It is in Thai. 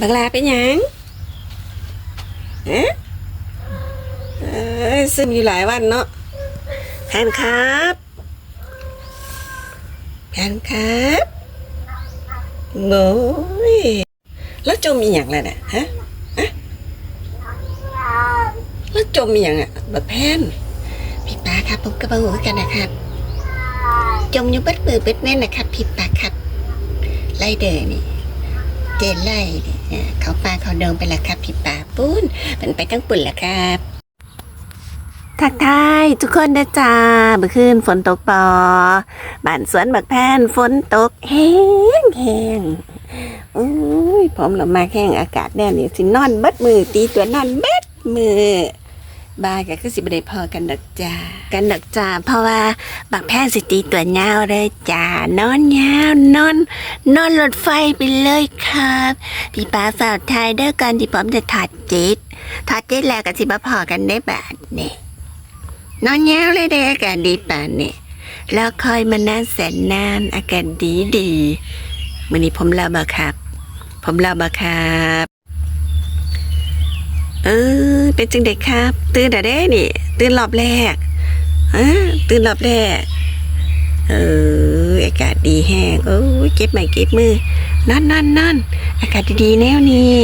บังลาเป็นหยังเอ๊ะเอ้ยซึมอยู่หลายวันเนาะแพนครับแพนครับโอ้ยแล้วจมีอย่างไรน่ะฮะฮะแล้วจมมีอย่างอะบักแพนพี่ป้าครับผมกระเป๋าหัวกันนะครับ จมอยู่เบิดมือเบิดแม่นนะครับพี่ป้าครับไล่เดอนี่ เจนไล่เขาปลาเขาเดินไปแล้วครับพี่ป่าปุ้นมันไปทั้งปุ่นแล้วครับทักทายทุกคนนะจ้าเมื่อคืนฝนตกปอบ้านสวนบักแพนฝนตกแห้งแห้งอุ้ยผมเรามาแห้งอากาศแน่นี่สินอนเบิดมือตีตัวนอนเบิดมือ บายก็คือสิบได้พอกันดอกจ้ากันดอกจ้าเพราะว่าบักแพนสิตีตัวเงาวเลยจ้านอนยาวนอน นอนรถไฟไปเลยครับพี่ป้าฝากทยเด้อกันที่ผมจะถอดจิตถอดจิตแล้วก็สิมาพอกันได้บาทนี่นอนยาวเลยเด้ออากาศดีป่านนี่แล้วคอยมานานแสนนานอากาศดีดีวันนี้ผมลาบะครับ ผมลาบะครับ เออ เป็นจังเด็กครับ ตื่นแต่ได้นี่ ตื่นรอบแรกอะตื่นรอบแรก เออ อากาศดีแห้งโอ้ยเก็บใหม่เก็บมือ นั่นนั่นนั่นอากาศดีๆแนวนี้